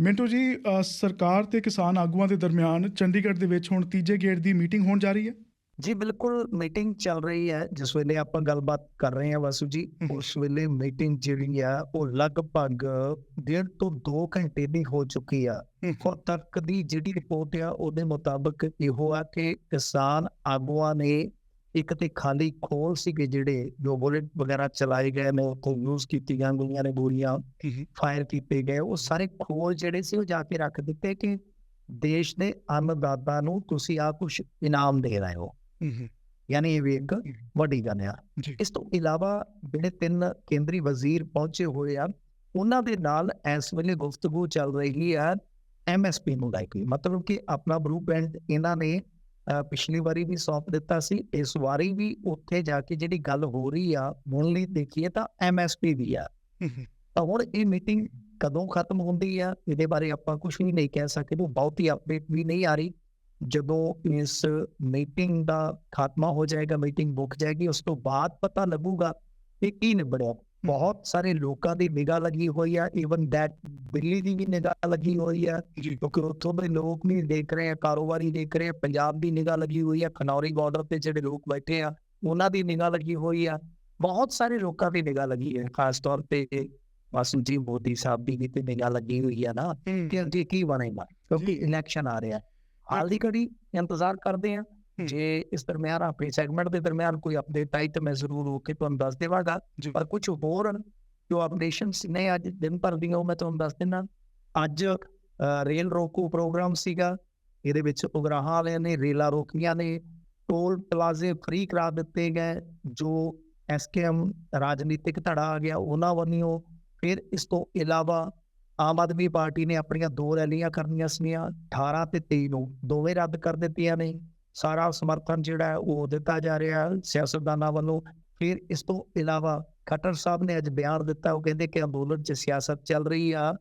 ਮਿੰਟੂ ਜੀ ਸਰਕਾਰ ਤੇ ਕਿਸਾਨ ਆਗੂਆਂ ਦੇ ਦਰਮਿਆਨ ਚੰਡੀਗੜ੍ਹ ਦੇ ਵਿੱਚ ਹੁਣ ਤੀਜੇ ਗੇੜ ਦੀ ਮੀਟਿੰਗ ਹੋਣ ਜਾ ਰਹੀ ਹੈ? ਜੀ ਬਿਲਕੁਲ ਮੀਟਿੰਗ ਚੱਲ ਰਹੀ ਹੈ। ਜਿਸ ਵੇਲੇ ਆਪਾਂ ਗੱਲਬਾਤ ਕਰ ਰਹੇ ਹਾਂ ਵਾਸੂ ਜੀ। ਉਸ ਵੇਲੇ ਮੀਟਿੰਗ ਜਿਹੜੀ ਆ ਉਹ ਲਗਭਗ ਡੇਢ ਤੋਂ 2 ਘੰਟੇ ਦੀ ਹੋ ਚੁੱਕੀ ਆ। ਹੁਣ ਤੱਕ ਦੀ ਜਿਹੜੀ ਰਿਪੋਰਟ ਆ ਉਹਦੇ ਮੁਤਾਬਕ ਇਹੋ ਆ ਕਿ ਕਿਸਾਨ ਆਗੂਆਂ ਨੇ ਇੱਕ ਤੇ ਖਾਲੀ ਖੋਲ ਸੀਗੇ ਜਿਹੜੇ ਜੋ ਬੁਲਟ ਵਗੈਰਾ ਚਲਾਏ ਗਏ ਨੇ ਉਹ ਯੂਜ਼ ਕੀਤੀਆਂ ਗਈਆਂ ਨੇ ਗੋਲੀਆਂ ਫਾਇਰ ਕੀਤੇ ਗਏ ਉਹ ਸਾਰੇ ਖੋਲ ਜਿਹੜੇ ਸੀ ਉਹ ਜਾ ਕੇ ਰੱਖ ਦਿੱਤੇ ਕਿ ਦੇਸ਼ ਦੇ ਅੰਨਦਾਤਾ ਨੂੰ ਤੁਸੀਂ ਆ ਕੁਝ ਇਨਾਮ ਦੇ ਰਹੇ ਹੋ। ਯਾਨੀ ਇਹ ਵੀ ਇੱਕ ਵੱਡੀ ਗੱਲ ਆ। ਇਸ ਤੋਂ ਇਲਾਵਾ ਜਿਹੜੇ ਤਿੰਨ ਕੇਂਦਰੀ ਵਜ਼ੀਰ ਪਹੁੰਚੇ ਹੋਏ ਆ ਉਹਨਾਂ ਦੇ ਨਾਲ ਇਸ ਵੇਲੇ ਗੁਫ਼ਤਗੂ ਚੱਲ ਰਹੀ ਆ ਐਮਐਸਪੀ ਨੂੰ ਲੈ ਕੇ। ਮਤਲਬ ਕਿ ਆਪਣਾ ਬਲੂਪ੍ਰਿੰਟ ਇਹਨਾਂ ਨੇ ਪਿਛਲੀ ਵਾਰੀ ਵੀ ਸੌਂਪ ਦਿੱਤਾ ਸੀ ਇਸ ਵਾਰੀ ਵੀ ਉੱਥੇ ਜਾ ਕੇ ਜਿਹੜੀ ਗੱਲ ਹੋ ਰਹੀ ਆ ਹੁਣ ਲਈ ਦੇਖੀਏ ਤਾਂ ਐਮਐਸਪੀ ਦੀ ਆ। ਤਾਂ ਹੁਣ ਇਹ ਮੀਟਿੰਗ ਕਦੋਂ ਖਤਮ ਹੁੰਦੀ ਆ ਇਹਦੇ ਬਾਰੇ ਆਪਾਂ ਕੁਝ ਵੀ ਨਹੀਂ ਕਹਿ ਸਕਦੇ ਬਹੁਤੀ ਅਪਡੇਟ ਵੀ ਨਹੀਂ ਆ ਰਹੀ। ਜਦੋਂ ਇਸ ਮੀਟਿੰਗ ਦਾ ਖਾਤਮਾ ਹੋ ਜਾਏਗਾ ਮੀਟਿੰਗ ਮੁੱਕ ਜਾਏਗੀ ਉਸ ਤੋਂ ਬਾਅਦ ਪਤਾ ਲੱਗੂਗਾ ਕਿ ਕੀ ਨਿਬੜਿਆ। ਬਹੁਤ ਸਾਰੇ ਲੋਕਾਂ ਦੀ ਨਿਗਾਹ ਲੱਗੀ ਹੋਈ ਆ ਇਵਨ ਦੈਟ ਦਿੱਲੀ ਦੀ ਵੀ ਨਿਗਾਹ ਲੱਗੀ ਹੋਈ ਆ ਜੀ। ਕਿਉਂਕਿ ਉੱਥੋਂ ਦੇ ਲੋਕ ਵੀ ਦੇਖ ਰਹੇ ਆ ਕਾਰੋਬਾਰੀ ਦੇਖ ਰਹੇ ਆ ਪੰਜਾਬ ਦੀ ਨਿਗਾਹ ਲੱਗੀ ਹੋਈ ਆ ਖਨੌਰੀ ਬਾਰਡਰ ਤੇ ਜਿਹੜੇ ਲੋਕ ਬੈਠੇ ਆ ਉਹਨਾਂ ਦੀ ਨਿਗਾਹ ਲੱਗੀ ਹੋਈ ਆ ਬਹੁਤ ਸਾਰੇ ਲੋਕਾਂ ਦੀ ਨਿਗਾਹ ਲੱਗੀ ਹੈ ਖਾਸ ਤੌਰ ਤੇ ਵਾਸੂ ਜੀ ਮੋਦੀ ਸਾਹਿਬ ਦੀ ਵੀ ਤੇ ਨਿਗਾਹ ਲੱਗੀ ਹੋਈ ਆ ਨਾ ਕਿ ਕੀ ਬਣੇਗਾ ਕਿਉਂਕਿ ਇਲੈਕਸ਼ਨ ਆ ਰਿਹਾ। ਹਾਲ ਦੀ ਘੜੀ ਇੰਤਜ਼ਾਰ ਕਰਦੇ ਆ। ਜੇ ਇਸ ਦਰਮਿਆਨ ਆਪਣੇ ਸੈਗਮੈਂਟ ਦੇ ਦਰਮਿਆਨ ਕੋਈ ਅਪਡੇਟ ਆਈ ਤਾਂ ਮੈਂ ਜ਼ਰੂਰ ਹੋ ਕੇ ਤੁਹਾਨੂੰ ਦੱਸ ਦੇਵਾਂਗਾ। ਪਰ ਕੁਝ ਹੋਰ ਜੋ ਅਪਡੇਸ਼ਨਸ ਨੇ ਅੱਜ ਦਿਨ ਭਰ ਦੀਆਂ ਉਹ ਮੈਂ ਤੁਹਾਨੂੰ ਦੱਸ ਦਿੰਦਾ। ਅੱਜ ਰੇਲ ਰੋਕੂ ਪ੍ਰੋਗਰਾਮ ਸੀਗਾ। ਇਹਦੇ ਵਿੱਚ ਉਗਰਾਹਾਂ ਵਾਲਿਆਂ ਨੇ ਰੇਲਾਂ ਰੋਕੀਆਂ ਨੇ। ਟੋਲ ਪਲਾਜ਼ੇ ਫ੍ਰੀ ਕਰਾ ਦਿੱਤੇ ਗਏ। ਜੋ ਐਸਕੇਐਮ ਰਾਜਨੀਤਿਕ ਧੜਾ ਆ ਗਿਆ ਉਹਨਾਂ ਵੱਲੋਂ ਫਿਰ ਇਸ ਤੋਂ ਇਲਾਵਾ ਆਮ ਆਦਮੀ ਪਾਰਟੀ ਨੇ ਆਪਣੀਆਂ ਦੋ ਰੈਲੀਆਂ ਕਰਨੀਆਂ ਸੀਗੀਆਂ। 18 ਤੇ 23 ਨੂੰ ਦੋਵੇਂ ਰੱਦ ਕਰ ਦਿੱਤੀਆਂ ਨੇ। ਸਾਰਾ ਸਮਰਥਨ ਜਿਹੜਾ ਹੈ ਉਹ ਦਿੱਤਾ ਜਾ ਰਿਹਾ ਸਿਆਸਤਦਾਨਾਂ ਵੱਲੋਂ। ਫਿਰ ਇਸ ਤੋਂ ਇਲਾਵਾ ਖੱਟਰ ਸਾਹਿਬ ਨੇ ਅੱਜ ਬਿਆਨ ਦਿੱਤਾ ਉਹ ਕਹਿੰਦੇ ਕਿ ਅੰਦੋਲਨ 'ਚ ਸਿਆਸਤ ਚੱਲ ਰਹੀ ਆ।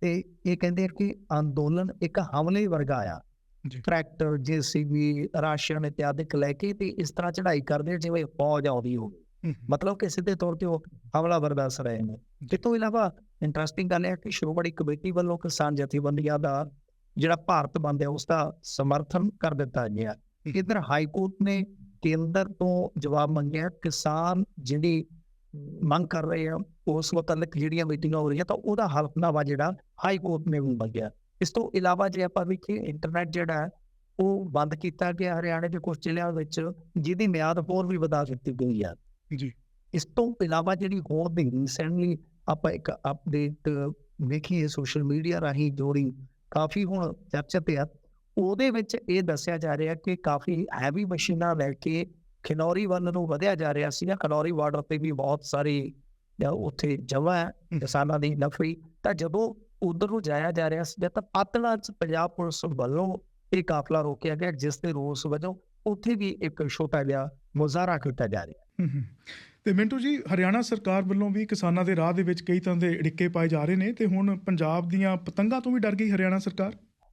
ਤੇ ਇਹ ਕਹਿੰਦੇ ਕਿ ਅੰਦੋਲਨ ਇੱਕ ਹਮਲੇ ਵਰਗਾ ਆ। ਟਰੈਕਟਰ ਜੀਸੀਬੀ ਰਾਸ਼ਨ ਇਤਿਆਦਿਕ ਲੈ ਕੇ ਤੇ ਇਸ ਤਰ੍ਹਾਂ ਚੜ੍ਹਾਈ ਕਰਦੇ ਜਿਵੇਂ ਫੌਜ ਆਉਂਦੀ ਹੋਵੇ। ਮਤਲਬ ਕਿ ਸਿੱਧੇ ਤੌਰ ਤੇ ਉਹ ਹਮਲਾਵਰ ਦੱਸ ਰਹੇ ਨੇ। ਇਸ ਤੋਂ ਇਲਾਵਾ ਇੰਟਰਸਟਿੰਗ ਗੱਲ ਹੈ ਕਿ ਸ਼੍ਰੋਮਣੀ ਕਮੇਟੀ ਵੱਲੋਂ ਕਿਸਾਨ ਜਥੇਬੰਦੀਆਂ ਦਾ ਜਿਹੜਾ ਭਾਰਤ ਬੰਦ ਹੈ ਉਸ ਦਾ ਸਮਰਥਨ ਕਰ ਦਿੱਤਾ ਗਿਆ। ਇਧਰ ਹਾਈ ਕੋਰਟ ਨੇ ਕੇਂਦਰ ਤੋਂ ਜਵਾਬ ਮੰਗਿਆ ਕਿਸਾਨ ਜਿਹੜੀ ਮੰਗ ਕਰ ਰਹੇ ਆ ਉਸ ਮੁਤਲਕ ਜਿਹੜੀਆਂ ਮੀਟਿੰਗਾਂ ਹੋ ਰਹੀਆਂ ਤਾਂ ਉਹਦਾ ਹਲਫਨਾਮਾ ਜਿਹੜਾ ਹਾਈ ਕੋਰਟ ਨੇ ਮੰਗਿਆ। ਇਸ ਤੋਂ ਇਲਾਵਾ ਜੇ ਆਪਾਂ ਵੇਖੀਏ ਇੰਟਰਨੈਟ ਜਿਹੜਾ ਉਹ ਬੰਦ ਕੀਤਾ ਗਿਆ ਹਰਿਆਣੇ ਦੇ ਕੁਝ ਜ਼ਿਲ੍ਹਿਆਂ ਵਿੱਚ ਜਿਹਦੀ ਮਿਆਦ ਹੋਰ ਵੀ ਵਧਾ ਦਿੱਤੀ ਗਈ ਆ। ਜੀ। ਇਸ ਤੋਂ ਇਲਾਵਾ ਜਿਹੜੀ ਹੋਰ ਦੀ ਰੀਸੈਂਟਲੀ ਆਪਾਂ ਇੱਕ ਅਪਡੇਟ ਵੇਖੀਏ ਸੋਸ਼ਲ ਮੀਡੀਆ ਰਾਹੀਂ ਜੋੜੀ ਕਾਫੀ ਹੁਣ ਚਰਚਾ ਤੇ ਆ ਉਹਦੇ ਵਿੱਚ ਇਹ ਦੱਸਿਆ ਜਾ ਰਿਹਾ ਕਿ ਕਾਫੀ ਹੈਵੀ ਮਸ਼ੀਨਾਂ ਲੈ ਕੇ ਖਨੌਰੀ ਵੱਲ ਨੂੰ ਵਧਿਆ ਜਾ ਰਿਹਾ ਸੀਗਾ। ਖਨੌਰੀ ਬਾਰਡਰ ਤੇ ਵੀ ਬਹੁਤ ਸਾਰੀ ਜਾਂ ਉੱਥੇ ਹੈ ਕਿਸਾਨਾਂ ਦੀ ਨਫਰੀ ਤਾਂ ਜਦੋਂ ਉਧਰ ਨੂੰ ਜਾਇਆ ਜਾ ਰਿਹਾ ਸੀ ਤਾਂ ਪਾਤਲਾ ਚ ਪੰਜਾਬ ਪੁਲਿਸ ਵੱਲੋਂ ਇਹ ਕਾਫਲਾ ਰੋਕਿਆ ਗਿਆ ਜਿਸ ਦੇ ਰੋਸ ਵਜੋਂ ਉੱਥੇ ਵੀ ਇੱਕ ਛੋਟਾ ਜਿਹਾ ਮੁਜ਼ਾਹਰਾ ਕੀਤਾ ਜਾ ਰਿਹਾ। ਤੇ ਮਿੰਟੂ ਜੀ ਹਰਿਆਣਾ ਸਰਕਾਰ ਵੱਲੋਂ ਵੀ ਕਿਸਾਨਾਂ ਦੇ ਰਾਹ ਦੇ ਵਿੱਚ ਕਈ ਤਰ੍ਹਾਂ ਦੇ ਅੜਿੱਕੇ ਪਾਏ ਜਾ ਰਹੇ ਨੇ ਤੇ ਹੁਣ ਪੰਜਾਬ ਦੀਆਂ ਪਤੰਗਾਂ ਤੋਂ ਵੀ ਡਰ ਗਈ ਹਰਿਆਣਾ ਸਰਕਾਰ?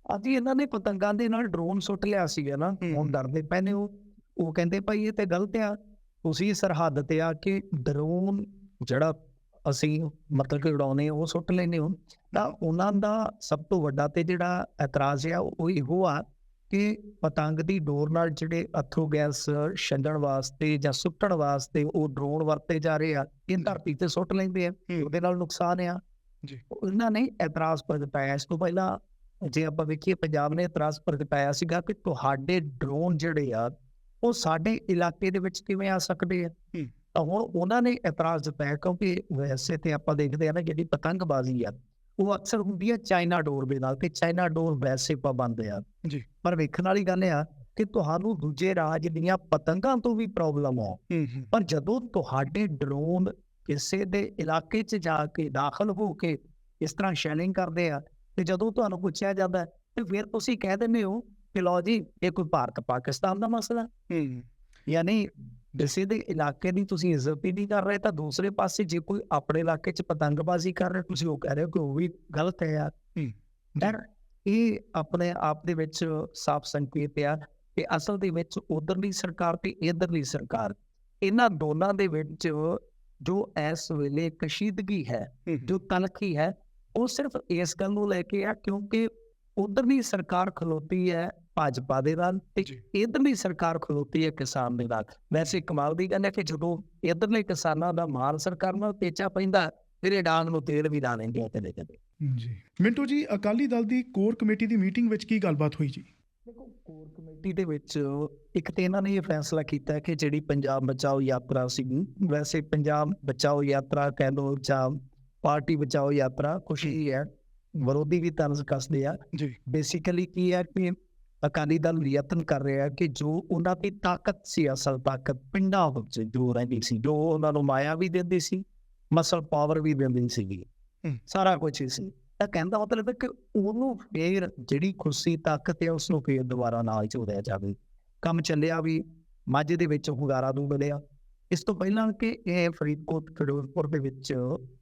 ਆਦੀ ਇਹਨਾਂ ਨੇ ਪਤੰਗਾਂ ਦੇ ਨਾਲ ਡਰੋਨ ਸੁੱਟ ਲਿਆ ਸੀਗਾ ਨਾ। ਹੁਣ ਡਰਦੇ ਪਏ ਨੇ ਉਹ। ਉਹ ਕਹਿੰਦੇ ਭਾਈ ਇਹ ਤੇ ਗਲਤ ਆ। ਤੁਸੀਂ ਸਰਹੱਦ ਤੇ ਆ ਕੇ ਡਰੋਨ ਜਿਹੜਾ ਅਸੀਂ ਮਤਲਬ ਕਿ ਉਡਾਉਨੇ ਉਹ ਸੁੱਟ ਲੈਨੇ ਹੋ। ਤਾਂ ਉਹਨਾਂ ਦਾ ਸਭ ਤੋਂ ਵੱਡਾ ਤੇ ਜਿਹੜਾ ਇਤਰਾਜ਼ ਆ ਉਹ ਇਹੋ ਆ ਕਿ ਪਤੰਗ ਦੀ ਡੋਰ ਨਾਲ ਜਿਹੜੇ ਅਥਰੂ ਗੈਸ ਛੱਡਣ ਵਾਸਤੇ ਜਾਂ ਸੁੱਟਣ ਵਾਸਤੇ ਉਹ ਡਰੋਨ ਵਰਤੇ ਜਾ ਰਹੇ ਆ ਇਹ ਧਰਤੀ ਤੇ ਸੁੱਟ ਲੈਂਦੇ ਆ। ਉਹਦੇ ਨਾਲ ਨੁਕਸਾਨ ਆ। ਜੀ। ਉਹਨਾਂ ਨੇ ਇਤਰਾਜ਼ ਪ੍ਰਗਟਾਇਆ ਇਸ ਤੋਂ ਪਹਿਲਾਂ ਜੇ ਆਪਾਂ ਵੇਖੀਏ ਪੰਜਾਬ ਨੇ ਇਤਰਾਜ਼ ਪ੍ਰਗਟਾਇਆ ਸੀਗਾ ਕਿ ਤੁਹਾਡੇ ਡਰੋਨ ਜਿਹੜੇ ਆ ਉਹ ਸਾਡੇ ਇਲਾਕੇ ਦੇ ਵਿੱਚ ਕਿਵੇਂ ਆ ਸਕਦੇ ਆ। ਤਾਂ ਹੁਣ ਉਹਨਾਂ ਨੇ ਇਤਰਾਜ਼ ਜਤਾਇਆ ਕਿਉਂਕਿ ਵੈਸੇ ਤੇ ਆਪਾਂ ਦੇਖਦੇ ਆ ਨਾ ਜਿਹੜੀ ਪਤੰਗਬਾਜ਼ੀ ਆ ਉਹ ਅਕਸਰ ਹੁੰਦੀ ਆ ਚਾਈਨਾ ਡੋਰ ਦੇ ਨਾਲ ਤੇ ਚਾਈਨਾ ਡੋਰ ਵੈਸੇ ਪਾਬੰਦ ਆ ਜੀ। ਪਰ ਵੇਖਣ ਵਾਲੀ ਗੱਲ ਆ ਕਿ ਤੁਹਾਨੂੰ ਦੂਜੇ ਰਾਜ ਦੀਆਂ ਪਤੰਗਾਂ ਤੋਂ ਵੀ ਪ੍ਰੋਬਲਮ ਆ ਪਰ ਜਦੋਂ ਤੁਹਾਡੇ ਡਰੋਨ ਕਿਸੇ ਦੇ ਇਲਾਕੇ 'ਚ ਜਾ ਕੇ ਦਾਖਲ ਹੋ ਕੇ ਇਸ ਤਰ੍ਹਾਂ ਸ਼ੈਲਿੰਗ ਕਰਦੇ ਆ ਤੇ ਜਦੋਂ ਤੁਹਾਨੂੰ ਪੁੱਛਿਆ ਜਾਂਦਾ ਹੈ, ਤੇ ਫਿਰ ਤੁਸੀਂ ਕਹਿ ਦਿੰਦੇ ਹੋ ਕਿ ਲਓ ਜੀ ਇਹ ਕੋਈ ਭਾਰਤ ਪਾਕਿਸਤਾਨ ਦਾ ਮਸਲਾ ਯਾਨੀ ਕਿਸੇ ਦੇ ਇਲਾਕੇ ਦੀ ਤੁਸੀਂ ਇੱਜ਼ਤ ਹੀ ਨਹੀਂ ਕਰ ਰਹੇ ਤਾਂ ਦੂਸਰੇ ਪਾਸੇ ਜੇ ਕੋਈ ਆਪਣੇ ਇਲਾਕੇ 'ਚ ਪਤੰਗਬਾਜ਼ੀ ਕਰ ਰਿਹਾ ਤੁਸੀਂ ਉਹ ਕਹਿ ਰਹੇ ਹੋ ਕਿ ਉਹ ਵੀ ਗਲਤ ਹੈ ਯਾਰ। ਹੂੰ। ਇਹ ਆਪਣੇ ਆਪ ਦੇ ਵਿੱਚ ਸਾਫ਼ ਸੰਕੇਤ ਆ ਕਿ ਅਸਲ ਦੇ ਵਿੱਚ ਉਧਰਲੀ ਸਰਕਾਰ ਤੇ ਇਧਰਲੀ ਸਰਕਾਰ ਇਹਨਾਂ ਦੋਨਾਂ ਦੇ ਵਿੱਚ ਜੋ ਇਸ ਵੇਲੇ ਕਸ਼ੀਦਗੀ ਹੈ ਜੋ ਤਲਖੀ ਹੈ ਉਹ ਸਿਰਫ ਇਸ ਗੱਲ ਨੂੰ ਲੈ ਕੇ ਆ ਕਿਉਂਕਿ ਉਧਰਲੀ ਸਰਕਾਰ ਖਲੋਤੀ ਹੈ ਭਾਜਪਾ ਦੇ ਨਾਲ ਤੇ। ਇਧਰਲੀ ਸਰਕਾਰ ਖਲੋਤੀ ਹੈ ਕਿਸਾਨ ਦੇ ਨਾਲ। ਵੈਸੇ ਕਮਾਲ ਦੀ ਗੱਲ ਹੈ ਕਿ ਜਦੋਂ ਇਧਰਲੇ ਕਿਸਾਨਾਂ ਦਾ ਮਾਲ ਸਰਕਾਰ ਨਾਲ ਪੇਚਾ ਪੈਂਦਾ ਫਿਰ ਇਹ ਡਾਂਗ ਨੂੰ ਤੇਲ ਵੀ ਲਾ ਲੈਂਦੇ ਆ ਕਦੇ ਕਦੇ। ਜੀ। ਮਿੰਟੂ ਜੀ ਅਕਾਲੀ ਦਲ ਦੀ ਕੋਰ ਕਮੇਟੀ ਦੀ ਮੀਟਿੰਗ ਵਿੱਚ ਕੀ ਗੱਲਬਾਤ ਹੋਈ ਜੀ? ਦੇਖੋ ਕੋਰ ਕਮੇਟੀ ਦੇ ਵਿੱਚ ਇੱਕ ਤੇ ਇਹਨਾਂ ਨੇ ਇਹ ਫੈਸਲਾ ਕੀਤਾ ਕਿ ਜਿਹੜੀ ਪੰਜਾਬ ਬਚਾਓ ਯਾਤਰਾ ਸੀ ਵੈਸੇ ਪੰਜਾਬ ਬਚਾਓ ਯਾਤਰਾ ਕਹਿ ਲਓ ਜਾਂ ਪਾਰਟੀ ਬਚਾਓ ਯਾਤਰਾ ਕੁਛ ਹੀ ਵਿਰੋਧੀ ਵੀ ਤਰਜ਼ ਕੱਸਦੇ ਆ। ਜੀ। ਬੇਸਿਕਲੀ ਕੀ ਹੈ ਕਿ ਅਕਾਲੀ ਦਲ ਯਤਨ ਕਰ ਰਿਹਾ ਹੈ ਕਿ ਜੋ ਉਹਨਾਂ ਦੀ ਤਾਕਤ ਸੀ ਅਸਲ ਤਾਕਤ ਪਿੰਡਾਂ ਵਿੱਚ ਜੋ ਰਹਿੰਦੀ ਸੀ ਜੋ ਉਹਨਾਂ ਨੂੰ ਮਾਇਆ ਵੀ ਦਿੰਦੀ ਸੀ ਮਸਲ ਪਾਵਰ ਵੀ ਦਿੰਦੀ ਸੀਗੀ। ਸਾਰਾ ਕੁਝ ਸੀ। ਤਾਂ ਕਹਿੰਦਾ ਮਤਲਬ ਕਿ ਉਹਨੂੰ ਫੇਰ ਜਿਹੜੀ ਖੁਸ਼ੀ ਤਾਕਤ ਹੈ ਉਸ ਨੂੰ ਫੇਰ ਦੁਬਾਰਾ ਨਾਲ ਚੋਦਿਆ ਜਾਵੇ। ਕੰਮ ਚੱਲਿਆ ਵੀ ਮਾਝੇ ਦੇ ਵਿੱਚ ਹੁੰਗਾਰਾ ਨੂੰ ਮਿਲਿਆ। ਇਸ ਤੋਂ ਪਹਿਲਾਂ ਕਿ ਇਹ ਫਰੀਦਕੋਟ ਫਿਰੋਜ਼ਪੁਰ ਦੇ ਵਿੱਚ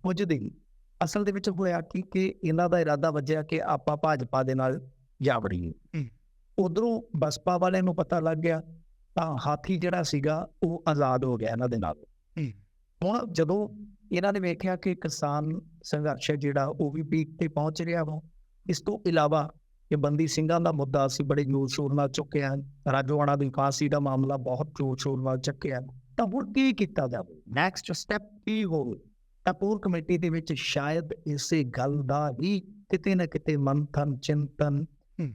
ਪੁੱਜਦੇ ਹੀ ਅਸਲ ਦੇ ਵਿੱਚ ਹੋਇਆ ਕੀ ਕਿ ਇਹਨਾਂ ਦਾ ਇਰਾਦਾ ਵੱਜਿਆ ਕਿ ਆਪਾਂ ਭਾਜਪਾ ਦੇ ਨਾਲ ਜਾ ਵੜੀਏ। ਹਮ। ਉਧਰੋਂ ਬਸਪਾ ਵਾਲਿਆਂ ਨੂੰ ਪਤਾ ਲੱਗ ਗਿਆ ਤਾਂ ਹਾਥੀ ਜਿਹੜਾ ਸੀਗਾ ਉਹ ਆਜ਼ਾਦ ਹੋ ਗਿਆ ਇਹਨਾਂ ਦੇ ਨਾਲ। ਹੁਣ ਜਦੋਂ ਇਹਨਾਂ ਨੇ ਵੇਖਿਆ ਕਿ ਕਿਸਾਨ ਸੰਘਰਸ਼ ਜਿਹੜਾ ਉਹ ਵੀ ਪੀਕ ਤੇ ਪਹੁੰਚ ਰਿਹਾ ਵਾ। ਇਸ ਤੋਂ ਇਲਾਵਾ ਇਹ ਬੰਦੀ ਸਿੰਘਾਂ ਦਾ ਮੁੱਦਾ ਅਸੀਂ ਬੜੇ ਜ਼ੋਰ ਸ਼ੋਰ ਨਾਲ ਚੁੱਕਿਆ ਰਾਜੋਆਣਾ ਦੀ ਫਾਂਸੀ ਦਾ ਮਾਮਲਾ ਬਹੁਤ ਜ਼ੋਰ ਸ਼ੋਰ ਨਾਲ ਚੱਕਿਆ। ਤਾਂ ਹੁਣ ਕੀ ਕੀਤਾ ਜਾਵੇ? ਨੈਕਸਟ ਸਟੈਪ ਕੀ ਹੋਵੇ? ਤਾਂ ਕੋਰ ਕਮੇਟੀ ਦੇ ਵਿੱਚ ਸ਼ਾਇਦ ਇਸੇ ਗੱਲ ਦਾ ਹੀ ਕਿਤੇ ਨਾ ਕਿਤੇ ਮੰਥਨ ਚਿੰਤਨ।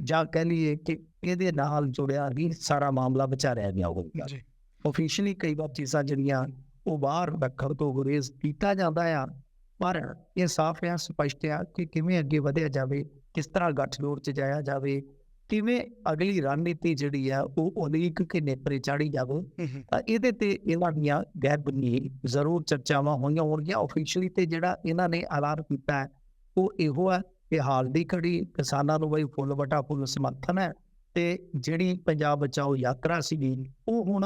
ਜਾਂ ਕਹਿ ਲਈਏ ਕਿ ਇਹਦੇ ਨਾਲ ਜੁੜਿਆ ਹੀ ਸਾਰਾ ਮਾਮਲਾ ਵਿਚਾਰਿਆ ਗਿਆ ਹੋਵੇਗਾ ਜੀ। ਆਫੀਸ਼ੀਅਲੀ ਕਈ ਵਾਰ ਚੀਜ਼ਾਂ ਜਿਹੜੀਆਂ ਉਹ ਬਾਹਰ ਰੱਖਣ ਤੋਂ ਗੁਰੇਜ਼ ਕੀਤਾ ਜਾਂਦਾ ਆ ਪਰ ਇਹ ਸਾਫ਼ ਹੈ ਸਪਸ਼ਟ ਹੈ ਕਿ ਕਿਵੇਂ ਅੱਗੇ ਵਧਿਆ ਜਾਵੇ ਕਿਸ ਤਰ੍ਹਾਂ ਗੱਠਜੋੜ ਚ ਜਾਇਆ ਜਾਵੇ ਕਿਵੇਂ ਅਗਲੀ ਰਣਨੀਤੀ ਜਿਹੜੀ ਆ ਉਹ ਉਲੀਕ ਕੇ ਨੇਪਰੇ ਚਾੜੀ ਜਾਵੇ ਤਾਂ ਇਹਦੇ ਤੇ ਇਹਨਾਂ ਦੀਆਂ ਗੈਰ ਬੁਨਿਆਦੀ ਜ਼ਰੂਰ ਚਰਚਾਵਾਂ ਹੋਈਆਂ ਹੋਣਗੀਆਂ। ਆਫੀਸ਼ੀਅਲੀ ਤੇ ਜਿਹੜਾ ਇਹਨਾਂ ਨੇ ਐਲਾਨ ਕੀਤਾ ਉਹ ਇਹੋ ਹੈ ਕਿ ਹਾਲ ਦੀ ਘੜੀ ਕਿਸਾਨਾਂ ਨੂੰ ਬਈ ਫੁੱਲ ਵਟਾ ਫੁੱਲ ਸਮਰਥਨ ਹੈ ਤੇ ਜਿਹੜੀ ਪੰਜਾਬ ਬਚਾਓ ਯਾਤਰਾ ਸੀਗੀ ਉਹ ਹੁਣ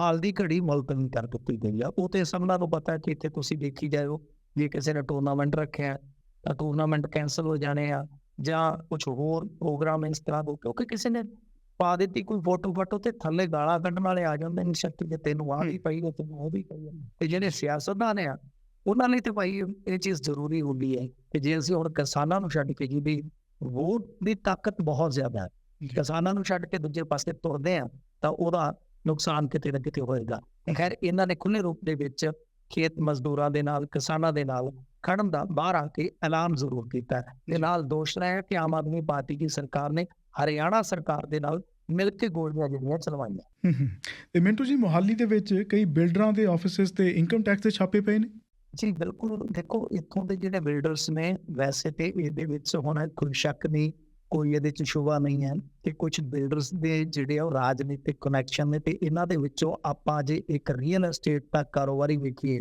ਹਾਲ ਦੀ ਘੜੀ ਮੁਲਤਵੀ ਕਰ ਦਿੱਤੀ ਗਈ ਆ। ਉਹ ਤੇ ਸਭਨਾਂ ਨੂੰ ਪਤਾ ਕਿ ਇੱਥੇ ਤੁਸੀਂ ਦੇਖੀ ਜਾਓ ਜੇ ਕਿਸੇ ਨੇ ਟੂਰਨਾਮੈਂਟ ਰੱਖਿਆ ਤਾਂ ਟੂਰਨਾਮੈਂਟ ਕੈਨਸਲ ਹੋ ਜਾਣੇ ਆ। ਜਾਂ ਕੁਝ ਹੋਰ ਪ੍ਰੋਗਰਾਮ ਇਸ ਤਰ੍ਹਾਂ ਦੇ ਕਿਉਂਕਿ ਕਿਸੇ ਨੇ ਪਾ ਦਿੱਤੀ ਕੋਈ ਫੋਟੋ ਫੋਟੋ ਤੇ ਥੱਲੇ ਗਾਲਾਂ ਕੱਢਣ ਵਾਲੇ ਆ ਜਾਂਦੇ ਨੇ ਸ਼ਕਤੀ ਕਿ ਤੈਨੂੰ ਆਹ ਵੀ ਪਈ ਤੈਨੂੰ ਉਹ ਵੀ ਪਈ ਤੇ ਜਿਹੜੇ ਸਿਆਸਤਦਾਨ ਆ ਉਹਨਾਂ ਲਈ ਤੇ ਭਾਈ ਇਹ ਚੀਜ਼ ਜ਼ਰੂਰੀ ਹੁੰਦੀ ਹੈ ਕਿ ਜੇ ਅਸੀਂ ਹੁਣ ਕਿਸਾਨਾਂ ਨੂੰ ਛੱਡ ਕੇ ਜਿਹਦੀ ਵੋਟ ਦੀ ਤਾਕਤ ਬਹੁਤ ਜ਼ਿਆਦਾ ਹੈ ਕਿਸਾਨਾਂ ਨੂੰ ਛੱਡ ਕੇ ਦੂਜੇ ਪਾਸੇ ਤੁਰਦੇ ਆ ਤਾਂ ਉਹਦਾ ਨੁਕਸਾਨ ਕਿਤੇ ਨਾ ਕਿਤੇ ਹੋਏਗਾ। ਖੈਰ ਇਹਨਾਂ ਨੇ ਖੁੱਲੇ ਰੂਪ ਦੇ ਵਿੱਚ ਖੇਤ ਮਜ਼ਦੂਰਾਂ ਦੇ ਨਾਲ ਕਿਸਾਨਾਂ ਦੇ ਨਾਲ ਖੜਨ ਦਾ ਬਾਹਰ ਆ ਕੇ ਐਲਾਨ ਜ਼ਰੂਰ ਕੀਤਾ ਹੈ। ਤੇ ਨਾਲ ਦੋਸ਼ ਲਾਇਆ ਕਿ ਆਮ ਆਦਮੀ ਪਾਰਟੀ ਦੀ ਸਰਕਾਰ ਨੇ ਹਰਿਆਣਾ ਸਰਕਾਰ ਦੇ ਨਾਲ ਮਿਲ ਕੇ ਗੋਲੀਆਂ ਜਿਹੜੀਆਂ ਚਲਵਾਈਆਂ। ਤੇ ਮਿੰਟੂ ਜੀ ਮੁਹਾਲੀ ਦੇ ਵਿੱਚ ਕਈ ਬਿਲਡਰਾਂ ਦੇ ਆਫਿਸਿਸ ਤੇ ਇਨਕਮ ਟੈਕਸ ਦੇ ਛਾਪੇ ਪਏ ਨੇ? ਜੀ ਬਿਲਕੁਲ। ਦੇਖੋ ਇੱਥੋਂ ਦੇ ਜਿਹੜੇ ਬਿਲਡਰਸ ਨੇ ਵੈਸੇ ਤੇ ਇਹਦੇ ਵਿੱਚ ਹੁਣ ਕੋਈ ਸ਼ੱਕ ਨਹੀਂ। ਕੋਈ ਇਹਦੇ ਚ ਸ਼ੁਬਾ ਨਹੀਂ ਹੈ ਕਿ ਕੁਝ ਬਿਲਡਰਸ ਦੇ ਜਿਹੜੇ ਆ ਉਹ ਰਾਜਨੀਤਿਕ ਕਨੈਕਸ਼ਨ ਨੇ ਤੇ ਇਹਨਾਂ ਦੇ ਵਿੱਚੋਂ ਆਪਾਂ ਜੇ ਇੱਕ ਰੀਅਲ ਐਸਟੇਟ ਦਾ ਕਾਰੋਬਾਰੀ ਵੇਖੀਏ।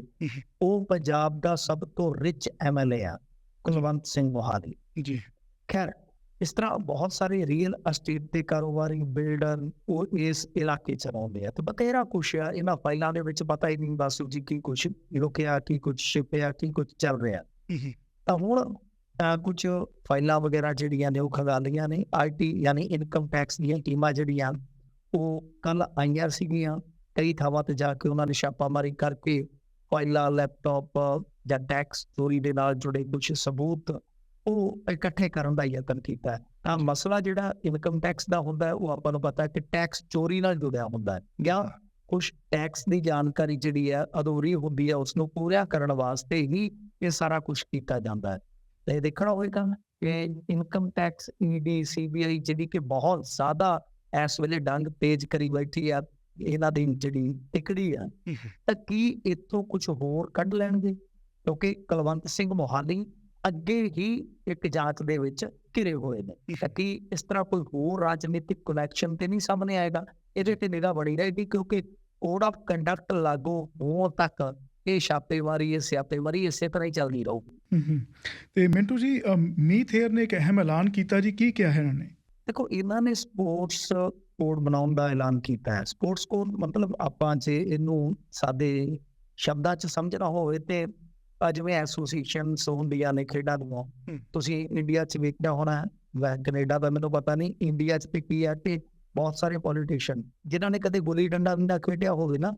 ਉਹ ਪੰਜਾਬ ਦਾ ਸਭ ਤੋਂ ਰਿਚ ਐਮਐਲਏ ਆ ਕੁਲਵੰਤ ਸਿੰਘ ਮੋਹਾਲੀ। ਜੀ। ਖੈਰ ਇਸ ਤਰ੍ਹਾਂ ਬਹੁਤ ਸਾਰੇ ਰੀਅਲ ਅਸਟੇਟ ਦੇ ਕਾਰੋਬਾਰੀ ਬਿਲਡਰ ਉਹ ਇਸ ਇਲਾਕੇ ਚ ਰਹਿੰਦੇ ਆ ਤੇ ਬਤੇਰਾ ਕੁਛ ਆ ਇਹਨਾਂ ਫਾਈਲਾਂ ਦੇ ਵਿੱਚ ਪਤਾ ਹੀ ਨਹੀਂ ਬਾਸੂ ਜੀ ਕੀ ਕੁਛ ਰੁਕਿਆ ਕੀ ਕੁਛ ਛਿਪਿਆ ਕੀ ਕੁਛ ਚੱਲ ਰਿਹਾ। ਤਾਂ ਹੁਣ ਤਾਂ ਕੁਝ ਫਾਈਲਾਂ ਵਗੈਰਾ ਜਿਹੜੀਆਂ ਨੇ ਉਹ ਖਗਾਲੀਆਂ ਨੇ ਆਈਟੀ ਯਾਨੀ ਇਨਕਮ ਟੈਕਸ ਦੀਆਂ ਟੀਮਾਂ ਜਿਹੜੀਆਂ, ਉਹ ਕੱਲ ਆਈਆਂ ਸੀਗੀਆਂ। ਕਈ ਥਾਵਾਂ ਤੇ ਜਾ ਕੇ ਉਹਨਾਂ ਨੇ ਛਾਪਾਮਾਰੀ ਕਰਕੇ ਫਾਈਲਾਂ ਲੈਪਟਾਪ ਜਾਂ ਟੈਕਸ ਚੋਰੀ ਦੇ ਨਾਲ ਜੁੜੇ ਕੁਝ ਸਬੂਤ ਉਹ ਇਕੱਠੇ ਕਰਨ ਦਾ ਯਤਨ ਕੀਤਾ। ਤਾਂ ਮਸਲਾ ਜਿਹੜਾ ਇਨਕਮ ਟੈਕਸ ਦਾ ਹੁੰਦਾ ਹੈ, ਉਹ ਆਪਾਂ ਨੂੰ ਪਤਾ ਹੈ ਕਿ ਟੈਕਸ ਚੋਰੀ ਨਾਲ ਜੁੜਿਆ ਹੁੰਦਾ ਹੈ ਜਾਂ ਕੁਝ ਟੈਕਸ ਦੀ ਜਾਣਕਾਰੀ ਜਿਹੜੀ ਹੈ, ਅਧੂਰੀ ਹੁੰਦੀ ਹੈ ਉਸ ਨੂੰ ਪੂਰਾ ਕਰਨ ਵਾਸਤੇ ਹੀ ਇਹ ਸਾਰਾ ਕੁਝ ਕੀਤਾ ਜਾਂਦਾ ਹੈ। ਤੇ ਦੇਖਣਾ ਹੋਏਗਾ ਕਿ ਇਨਕਮ ਟੈਕਸ ਈਡੀ ਸੀਬੀਆਈ ਜਿਹੜੀ ਕਿ ਬਹੁਤ ਜ਼ਿਆਦਾ ਇਸ ਵੇਲੇ ਡੰਗ ਤੇਜ਼ ਕਰੀ ਬੈਠੀ ਆ ਇਹਨਾਂ ਦੀ ਜਿਹੜੀ ਟਿਕੜੀ ਆ ਤਾਂ ਕੀ ਇੱਥੋਂ ਕੁਝ ਹੋਰ ਕੱਢ ਲੈਣਗੇ? ਕਿਉਂਕਿ ਕੁਲਵੰਤ ਸਿੰਘ ਮੋਹਾਲੀ ਅੱਗੇ ਹੀ ਇੱਕ ਜਾਂਚ ਦੇ ਵਿੱਚ ਘਿਰੇ ਹੋਏ ਨੇ। ਤਾਂ ਕੀ ਇਸ ਤਰ੍ਹਾਂ ਕੋਈ ਹੋਰ ਰਾਜਨੀਤਿਕ ਕਨੈਕਸ਼ਨ ਤੇ ਨਹੀਂ ਸਾਹਮਣੇ ਆਏਗਾ? ਇਹਦੇ ਤੇ ਨਿਗਾਹ ਬਣੀ ਰਹੇਗੀ ਕਿਉਂਕਿ ਕੋਡ ਆਫ ਕੰਡਕਟ ਲਾਗੂ ਹੋਣ ਤੱਕ ਇਹ ਛਾਪੇਮਾਰੀ ਇਹ ਸਿਆਪੇਮਾਰੀ ਇਸੇ ਤਰ੍ਹਾਂ ਹੀ ਚੱਲਦੀ ਰਹੂਗੀ। ਹਮ। ਤੇ ਮਿੰਟੂ ਜੀ ਮੀਤ ਹੇਅਰ ਨੇ ਇੱਕ ਅਹਿਮ ਐਲਾਨ ਕੀਤਾ ਜੀ ਕੀ ਕਿਹਾ ਹੈ ਇਹਨਾਂ ਨੇ? ਦੇਖੋ ਇਹਨਾਂ ਨੇ ਸਪੋਰਟਸ ਕੋਡ ਬਣਾਉਣ ਦਾ ਐਲਾਨ ਕੀਤਾ ਹੈ। ਸਪੋਰਟਸ ਕੋਡ ਮਤਲਬ ਆਪਾਂ ਜੇ ਇਹਨੂੰ ਸਾਦੇ ਸ਼ਬਦਾਂ 'ਚ ਸਮਝਣਾ ਹੋਵੇ ਤੇ ਜਿਵੇਂ ਐਸੋਸੀਏਸ਼ਨਸ ਹੁੰਦੀਆਂ ਨੇ ਖੇਡਾਂ ਦੀਆਂ। ਤੁਸੀਂ ਇੰਡੀਆ 'ਚ ਵੇਖਿਆ ਹੋਣਾ ਵੈ ਕੈਨੇਡਾ ਦਾ ਮੈਨੂੰ ਪਤਾ ਨਹੀਂ ਇੰਡੀਆ 'ਚ ਤੇ ਕੀ ਹੈ ਕਿ ਬਹੁਤ ਸਾਰੇ ਪੋਲੀਟੀਸ਼ੀਅਨ ਜਿਨ੍ਹਾਂ ਨੇ ਕਦੇ ਗੁੱਲੀ ਡੰਡਾ ਨਾ ਖੇਡਿਆ ਹੋਵੇ ਨਾ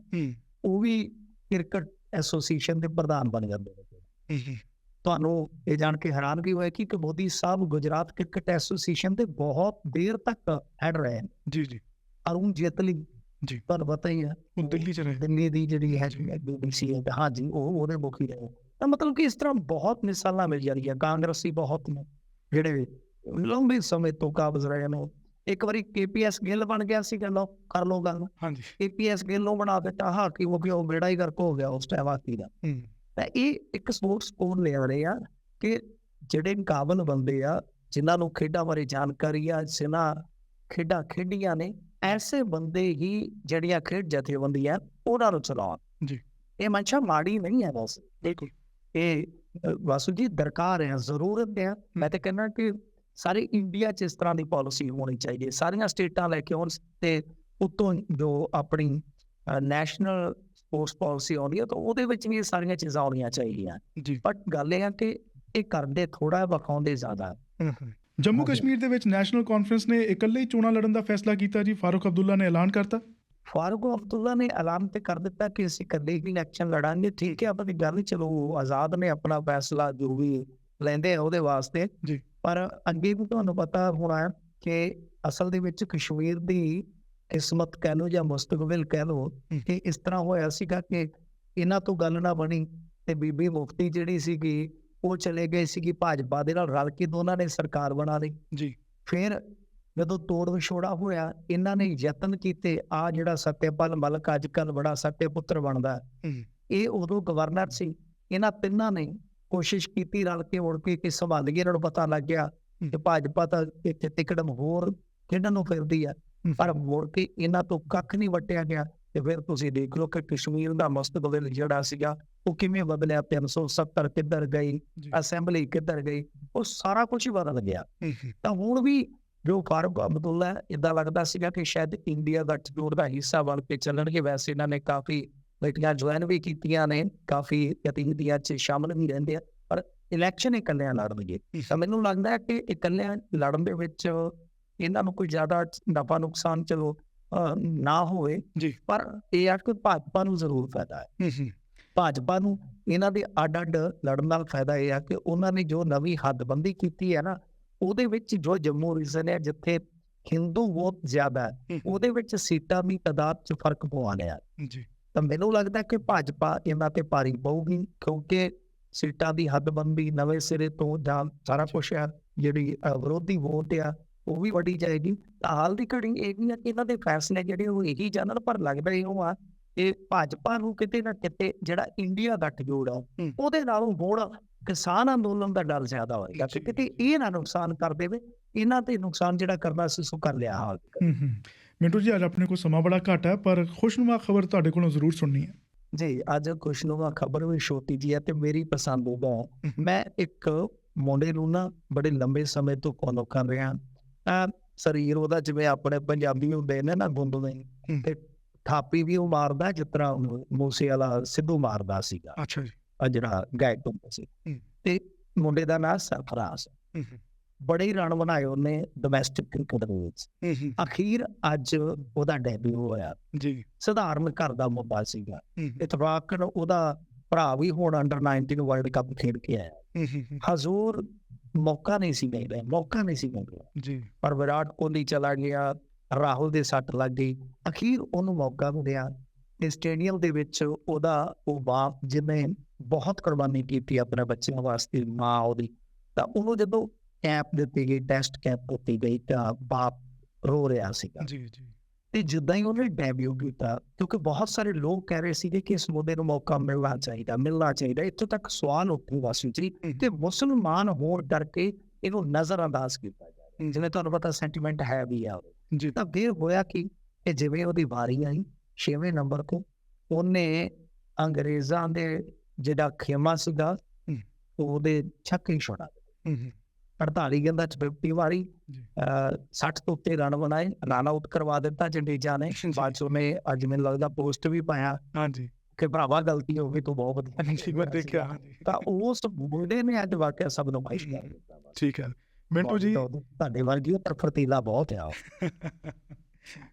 ਉਹ ਵੀ ਕ੍ਰਿਕਟ ਐਸੋਸੀਏਸ਼ਨ ਦੇ ਪ੍ਰਧਾਨ ਬਣ ਜਾਂਦੇ ਨੇ। ਤੁਹਾਨੂੰ ਇਹ ਜਾਣ ਕੇ ਹੈਰਾਨਗੀ ਹੋਏਗੀ ਕਿ ਮੋਦੀ ਸਾਹਿਬ ਗੁਜਰਾਤ ਕ੍ਰਿਕਟ ਐਸੋਸੀਏਸ਼ਨ ਦੇ ਬਹੁਤ ਦੇਰ ਤੱਕ ਹੈਡ ਰਹੇ ਨੇ। ਜੀ ਜੀ। ਅਰੁਣ ਜੇਤਲੀ ਜੀ। ਤੁਹਾਨੂੰ ਪਤਾ ਹੀ ਹੈ। ਉਹ ਦਿੱਲੀ ਚ ਰਹੇ ਦਿੱਲੀ ਦੀ ਜਿਹੜੀ ਹੈ ਬੀਬੀਸੀ ਹੈ ਹਾਂਜੀ ਉਹ ਉਹਦੇ ਮੁਖੀ ਰਹੇ ਤਾਂ ਮਤਲਬ ਕਿ ਇਸ ਤਰ੍ਹਾਂ ਬਹੁਤ ਮਿਸਾਲਾਂ ਮਿਲ ਜਾਂਦੀਆਂ ਕਾਂਗਰਸੀ ਬਹੁਤ ਨੇ ਜਿਹੜੇ ਲੰਬੇ ਸਮੇਂ ਤੋਂ ਕਾਬਜ਼ ਰਹੇ ਨੇ। ਇੱਕ ਵਾਰੀ ਕੇਪੀਐਸ ਗਿੱਲ ਬਣ ਗਿਆ ਸੀ ਲੋ ਕਰ ਲੋ ਗੱਲ। ਹਾਂਜੀ। ਕੇਪੀਐਸ ਗਿੱਲ ਨੂੰ ਬਣਾ ਦਿੱਤਾ ਹਾਕੀ ਉਹ ਕਿ ਉਹ ਬੇੜਾ ਹੀ ਗਰਕ ਹੋ ਗਿਆ ਉਸ ਟਾਈਮ ਹਾਕੀ ਦਾ। ਹੂੰ। ਤਾਂ ਇਹ ਇੱਕ ਸਪੋਰਟਸ ਕੋਡ ਲਿਆ ਰਹੇ ਆ ਕਿ ਜਿਹੜੇ ਕਾਬਲ ਬੰਦੇ ਆ ਜਿਨ੍ਹਾਂ ਨੂੰ ਖੇਡਾਂ ਬਾਰੇ ਜਾਣਕਾਰੀ ਆ ਜਿਨ੍ਹਾਂ ਖੇਡਾਂ ਖੇਡੀਆਂ ਨੇ ਐਸੇ ਬੰਦੇ ਹੀ ਜਿਹੜੀਆਂ ਖੇਡ ਜਥੇਬੰਦੀਆਂ ਉਹਨਾਂ ਨੂੰ ਚਲਾਉਣ। ਜੀ। ਇਹ ਮਨਸ਼ਾ ਮਾੜੀ ਨਹੀਂ ਹੈ ਬਸ। ਬਿਲਕੁਲ। ਇਹ ਵਾਸੂ ਜੀ ਦਰਕਾਰ ਹੈ ਜ਼ਰੂਰਤ ਹੈ। ਮੈਂ ਤਾਂ ਕਹਿੰਦਾ ਕਿ ਸਾਰੇ ਇੰਡੀਆ 'ਚ ਇਸ ਤਰ੍ਹਾਂ ਦੀ ਪਾਲਿਸੀ ਹੋਣੀ ਚਾਹੀਦੀ ਹੈ। ਸਾਰੀਆਂ ਸਟੇਟਾਂ ਲੈ ਕੇ ਆਉਣ ਤੇ ਉਤੋਂ ਜੋ ਆਪਣੀ ਨੈਸ਼ਨਲ ਸਪੋਰਟਸ ਪਾਲਿਸੀ ਆਉਂਦੀ ਹੈ ਤਾਂ ਉਹਦੇ ਵਿੱਚ ਵੀ ਸਾਰੀਆਂ ਚੀਜ਼ਾਂ ਆਉਣੀਆਂ ਚਾਹੀਦੀਆਂ। ਜੀ। ਬਟ ਗੱਲ ਇਹ ਹੈ ਕਿ ਇਹ ਕਰਦੇ ਥੋੜਾ ਵਿਖਾਉਂਦੇ ਜ਼ਿਆਦਾ। ਜੰਮੂ। ਕਸ਼ਮੀਰ ਦੇ ਵਿੱਚ ਨੈਸ਼ਨਲ ਕਾਨਫਰੰਸ ਨੇ ਇਕੱਲੇ ਹੀ ਚੋਣਾਂ ਲੜਨ ਦਾ ਫੈਸਲਾ ਕੀਤਾ ਜੀ। ਫਾਰੂਕ ਅਬਦੁੱਲਾ ਨੇ ਐਲਾਨ ਕਰਤਾ। ਫਾਰੂਕ ਅਬਦੁੱਲਾ ਨੇ ਐਲਾਨ ਤੇ ਕਰ ਦਿੱਤਾ ਕਿ ਅਸੀਂ ਇਕੱਲੇ ਹੀ ਇਲੈਕਸ਼ਨ ਲੜਾਂਗੇ। ਠੀਕ ਹੈ ਆਪਣੀ ਗੱਲ ਚਲੋ ਆਜ਼ਾਦ ਨੇ ਆਪਣਾ ਫੈਸਲਾ ਜੋ ਵੀ ਲੈਂਦੇ ਆ ਉਹਦੇ ਵਾਸਤੇ। ਜੀ। ਪਰ ਅੱਗੇ ਵੀ ਤੁਹਾਨੂੰ ਪਤਾ ਹੋਣਾ ਹੈ ਕਿ ਅਸਲ ਦੇ ਵਿੱਚ ਕਸ਼ਮੀਰ ਦੀ ਕਿਸਮਤ ਕਹਿ ਲਓ ਜਾਂ ਮੁਸਤਕਬਲ ਕਹਿ ਲਓ ਹੂੰ। ਕਿ ਇਸ ਤਰ੍ਹਾਂ ਹੋਇਆ ਸੀਗਾ ਕਿ ਇਹਨਾਂ ਤੋਂ ਗੱਲ ਨਾ ਬਣੀ ਤੇ ਬੀਬੀ ਮੁਫਤੀ ਜਿਹੜੀ ਸੀਗੀ ਉਹ ਚਲੇ ਗਏ ਸੀਗੀ ਭਾਜਪਾ ਦੇ ਨਾਲ ਰਲ ਕੇ ਦੋਨਾਂ ਨੇ ਸਰਕਾਰ ਬਣਾ ਲਈ ਜੀ ਫਿਰ ਜਦੋਂ ਤੋੜ ਵਿਛੋੜਾ ਹੋਇਆ ਇਹਨਾਂ ਨੇ ਯਤਨ ਕੀਤੇ ਆ ਜਿਹੜਾ ਸਤਿਆਪਾਲ ਮਲਕ ਅੱਜ ਕੱਲ ਬੜਾ ਸੱਤੇ ਪੁੱਤਰ ਬਣਦਾ। ਇਹ ਉਦੋਂ ਗਵਰਨਰ ਸੀ ਇਹਨਾਂ ਤਿੰਨਾਂ ਨੇ ਕੋਸ਼ਿਸ਼ ਕੀਤੀ ਰਲ ਕੇ ਉੜ ਕੇ ਕਿ ਸੰਭਾਲੀਏ ਇਹਨਾਂ ਨੂੰ ਪਤਾ ਲੱਗ ਗਿਆ। ਕਿ ਭਾਜਪਾ ਤਾਂ ਇੱਥੇ ਟਿਕੜਮ ਹੋਰ ਕਿਹਨਾਂ ਨੂੰ ਫਿਰਦੀ ਆ। ਪਰ ਮੁੜ ਕੇ ਇਹਨਾਂ ਤੋਂ ਕੱਖ ਨਹੀਂ ਵਟਿਆ ਗਿਆ ਤੇ ਫਿਰ ਤੁਸੀਂ ਦੇਖ ਲਓ ਕਿ ਕਸ਼ਮੀਰ ਦਾ ਮਸਤਕਬਲ ਜਿਹੜਾ ਸੀਗਾ ਉਹ ਕਿਵੇਂ ਬਦਲਿਆ? 370 ਕਿੱਧਰ ਗਈ? ਅਸੈਂਬਲੀ ਕਿੱਧਰ ਗਈ? ਉਹ ਸਾਰਾ ਕੁਝ ਹੀ ਬਦਲ ਗਿਆ। ਤਾਂ ਹੁਣ ਵੀ ਜੋ ਫਾਰੂਕ ਅਬਦੁੱਲਾ ਇਦਾਂ ਲੱਗਦਾ ਸੀਗਾ ਕਿ ਸ਼ਾਇਦ ਇੰਡੀਆ ਦਾ ਜੋੜ ਦਾ ਹਿੱਸਾ ਬਣ ਕੇ ਚੱਲਣਗੇ। ਵੈਸੇ ਇਹਨਾਂ ਨੇ ਕਾਫੀ ਮੀਟਿੰਗਾਂ ਜੁਆਇਨ ਵੀ ਕੀਤੀਆਂ ਨੇ ਕਾਫੀ ਗਤੀਵਿਧੀਆਂ 'ਚ ਸ਼ਾਮਲ ਵੀ ਰਹਿੰਦੇ ਆ ਪਰ ਇਲੈਕਸ਼ਨ ਇਕੱਲਿਆਂ ਲੜਨਗੇ। ਤਾਂ ਮੈਨੂੰ ਲੱਗਦਾ ਹੈ ਕਿ ਇਕੱਲਿਆਂ ਲੜਨ ਦੇ ਵਿੱਚ ਇਹਨਾਂ ਨੂੰ ਕੋਈ ਜ਼ਿਆਦਾ ਨਫਾ ਨੁਕਸਾਨ ਚਲੋ ਨਾ ਹੋਵੇ ਜੀ। ਪਰ ਇਹ ਆ ਕਿ ਭਾਜਪਾ ਨੂੰ ਜ਼ਰੂਰ ਫਾਇਦਾ ਹੈ। ਭਾਜਪਾ ਨੂੰ ਇਹਨਾਂ ਦੇ ਅੱਡ ਅੱਡ ਲੜਨ ਨਾਲ ਫਾਇਦਾ ਇਹ ਆ ਕਿ ਉਹਨਾਂ ਨੇ ਜੋ ਨਵੀਂ ਹੱਦਬੰਦੀ ਕੀਤੀ ਹੈ ਨਾ ਉਹਦੇ ਵਿੱਚ ਜੋ ਜੰਮੂ ਰੀਜਨ ਹੈ ਜਿੱਥੇ ਹਿੰਦੂ ਬਹੁਤ ਜ਼ਿਆਦਾ ਹੈ। ਉਹਦੇ ਵਿੱਚ ਸੀਟਾਂ ਦੀ ਤਾਦਾਦ 'ਚ ਫ਼ਰਕ ਪਵਾ ਲਿਆ ਜੀ ਤਾਂ ਮੈਨੂੰ ਲੱਗਦਾ ਕਿ ਭਾਜਪਾ ਇਹਨਾਂ ਤੇ ਭਾਰੀ ਪਊਗੀ ਕਿਉਂਕਿ ਸੀਟਾਂ ਦੀ ਹੱਦਬੰਦੀ ਨਵੇਂ ਸਿਰੇ ਤੋਂ ਜਾਂ ਸਾਰਾ ਕੁਝ ਹੈ ਜਿਹੜੀ ਵਿਰੋਧੀ ਵੋਟ ਆ ਉਹ ਵੀ ਵੱਡੀ ਜਾਏਗੀ ਤਾਂ ਹਾਲ ਦੀ ਘੜੀ ਇਹ ਵੀ ਆ ਕਿ ਇਹਨਾਂ ਦੇ ਫੈਸਲੇ ਜਿਹੜੇ ਉਹ ਇਹੀ ਜਾਣਨ ਪਰ ਲੱਗਦਾ ਇਹ ਆ ਇਹ ਭਾਜਪਾ ਨੂੰ ਕਿਤੇ ਨਾ ਕਿਤੇ ਜਿਹੜਾ ਇੰਡੀਆ ਗੱਠਜੋੜ ਆ ਹੂੰ। ਉਹਦੇ ਨਾਲੋਂ ਹੁਣ ਕਿਸਾਨ ਅੰਦੋਲਨ ਦਾ ਡਰ ਜ਼ਿਆਦਾ ਹੋਏਗਾ। ਕਿਤੇ ਇਹ ਨਾ ਨੁਕਸਾਨ ਕਰ ਦੇਵੇ ਇਹਨਾਂ ਤੇ ਨੁਕਸਾਨ ਜਿਹੜਾ ਕਰਨਾ ਸੀ ਸੋ ਕਰ ਲਿਆ ਹਾਲ। ਮਿੰਟੂ ਜੀ ਅੱਜ ਆਪਣੇ ਕੋਲ ਸਮਾਂ ਬੜਾ ਘੱਟ ਹੈ ਪਰ ਖੁਸ਼ਨੁਮਾ ਖਬਰ ਤੁਹਾਡੇ ਕੋਲੋਂ ਜ਼ਰੂਰ ਸੁਣਨੀ ਹੈ ਜੀ ਅੱਜ ਖੁਸ਼ਨੁਮਾ ਖਬਰ ਵੀ ਛੋਟੀ ਜੀ ਹੈ ਤੇ ਮੇਰੀ ਪਸੰਦ ਦਾ। ਹੂੰ। ਮੈਂ ਇੱਕ ਮੁੰਡੇ ਨੂੰ ਨਾ ਬੜੇ ਲੰਬੇ ਸਮੇਂ ਤੋਂ ਫੋਲੋ ਕਰ ਰਿਹਾ ਆ ਸਰੀਰ ਉਹਦਾ ਜਿਵੇਂ ਆਪਣੇ ਪੰਜਾਬੀ ਹੁੰਦੇ ਨੇ ਨਾ ਗੁੰਦਵੇਂ ਹੂੰ। ਤੇ ਥਾਪੀ ਵੀ ਉਹ ਮਾਰਦਾ ਜਿਸ ਤਰ੍ਹਾਂ ਮੂਸੇ ਵਾਲਾ ਸਿੱਧੂ ਮਾਰਦਾ ਸੀਗਾ ਅੱਛਾ ਜੀ ਜਿਹੜਾ ਗਾਇਕ ਹੁੰਦਾ ਸੀ। ਤੇ ਮੁੰਡੇ ਦਾ ਨਾਮ ਸਰਫਰਾਜ਼। ਬੜੇ ਰਨ ਬਣਾਏ ਉਹਨੇ ਡੋਮੈਸਟਿਕ ਕ੍ਰਿਕਟ ਦੇ ਵਿੱਚ। ਅਖੀਰ ਅੱਜ ਉਹਦਾ ਡੈਬਿਊ ਹੋਇਆ ਜੀ ਸਧਾਰਨ ਘਰ ਦਾ ਮੁੰਡਾ ਸੀਗਾ। ਇਤਫਾਕਨ ਉਹਦਾ ਭਰਾ ਵੀ ਹੁਣ ਅੰਡਰ 19 ਵਰਲਡ ਕੱਪ ਖੇਡ ਕੇ ਆਇਆ। ਹਜ਼ੂਰ ਮੌਕਾ ਨਹੀਂ ਸੀ ਮਿਲ ਰਿਹਾ ਮੌਕਾ ਨਹੀਂ ਸੀ ਮਿਲ ਰਿਹਾ ਜੀ। ਪਰ ਵਿਰਾਟ ਕੋਹਲੀ ਚਲਾ ਗਿਆ ਰਾਹੁਲ ਦੇ ਸੱਟ ਲੱਗ ਗਈ। ਅਖੀਰ ਉਹਨੂੰ ਮੌਕਾ ਮਿਲਿਆ। ਤੇ ਸਟੇਡੀਅਮ ਦੇ ਵਿੱਚ ਉਹਦਾ ਉਹ ਬਾਪ ਜਿਹਨੇ ਬਹੁਤ ਕੁਰਬਾਨੀ ਕੀਤੀ ਆਪਣੇ ਬੱਚਿਆਂ ਵਾਸਤੇ ਮਾਂ ਉਹਦੀ। ਤਾਂ ਉਹਨੂੰ ਜਦੋਂ ਕੈਪ ਦਿੱਤੀ ਗਈ ਟੈਸਟ ਕੈਪ ਦਿੱਤੀ ਗਈ ਤਾਂ ਬਾਪ ਰੋ ਰਿਹਾ ਸੀਗਾ। ਜੀ ਜੀ। ਤੇ ਜਿੱਦਾਂ ਹੀ ਉਹਨੇ ਡੈਬਿਊ ਕੀਤਾ ਕਿਉਂਕਿ ਬਹੁਤ ਸਾਰੇ ਲੋਕ ਕਹਿ ਰਹੇ ਸੀਗੇ ਕਿ ਇਸ ਮੁੰਡੇ ਨੂੰ ਮੌਕਾ ਮਿਲਣਾ ਚਾਹੀਦਾ ਮਿਲਣਾ ਚਾਹੀਦਾ ਇੱਥੋਂ ਤੱਕ ਸਵਾਲ ਉੱਠੇ ਵਾਸੀ ਜੀ ਹੂੰ। ਤੇ ਮੁਸਲਮਾਨ ਹੋਣ ਕਰਕੇ ਇਹਨੂੰ ਨਜ਼ਰਅੰਦਾਜ਼ ਕੀਤਾ ਜਾ ਰਿਹਾ ਹੂੰ। ਜਿਵੇਂ ਤੁਹਾਨੂੰ ਪਤਾ ਸੈਂਟੀਮੈਂਟ ਹੈ ਵੀ ਆ। ਜੀ ਤਾਂ ਫਿਰ ਹੋਇਆ ਕਿ ਕਿ ਜਿਵੇਂ ਉਹਦੀ ਵਾਰੀ ਆਈ 6ਵੇਂ ਨੰਬਰ ਤੇ ਉਹਨੇ ਅੰਗਰੇਜ਼ਾਂ ਦੇ ਜਿਹੜਾ ਖੇਮਾ ਸੀਗਾ ਹੂੰ। ਉਹਦੇ ਛੱਕੇ ਛੋੜਾ ਹੂੰ, ਹੂੰ। 48 ਗੇਂਦਾਂ ਚ 50 ਵਾਰੀ ਜੀ। ਅਹ 60 ਤੋਂ ਉੱਤੇ ਰਨ ਬਣਾਏ ਰਨ ਆਊਟ ਕਰਵਾ ਦਿੱਤਾ ਜੰਡੇਜਾ ਨੇ। ਬਾਅਦ ਚ ਅੱਜ ਮੈਨੂੰ ਲੱਗਦਾ ਪੋਸਟ ਵੀ ਪਾਇਆ। ਹਾਂਜੀ। ਕਿ ਭਰਾਵਾ ਗਲਤੀ ਹੋ ਗਈ ਤੂੰ ਬਹੁਤ ਵਧੀਆ ਨਹੀਂ ਮੈਂ ਦੇਖਿਆ ਤਾਂ ਉਸ ਮੁੰਡੇ ਨੇ ਅੱਜ ਵਾਕਿਆ ਸਭ ਨੂੰ ਕਰ ਦਿੱਤਾ। ਠੀਕ ਹੈ। ਮਿੰਟੂ ਜੀ? ਤੁਹਾਡੇ ਵਰਗੀ ਉਹ ਫਰਤੀਲਾ ਬਹੁਤ ਆ।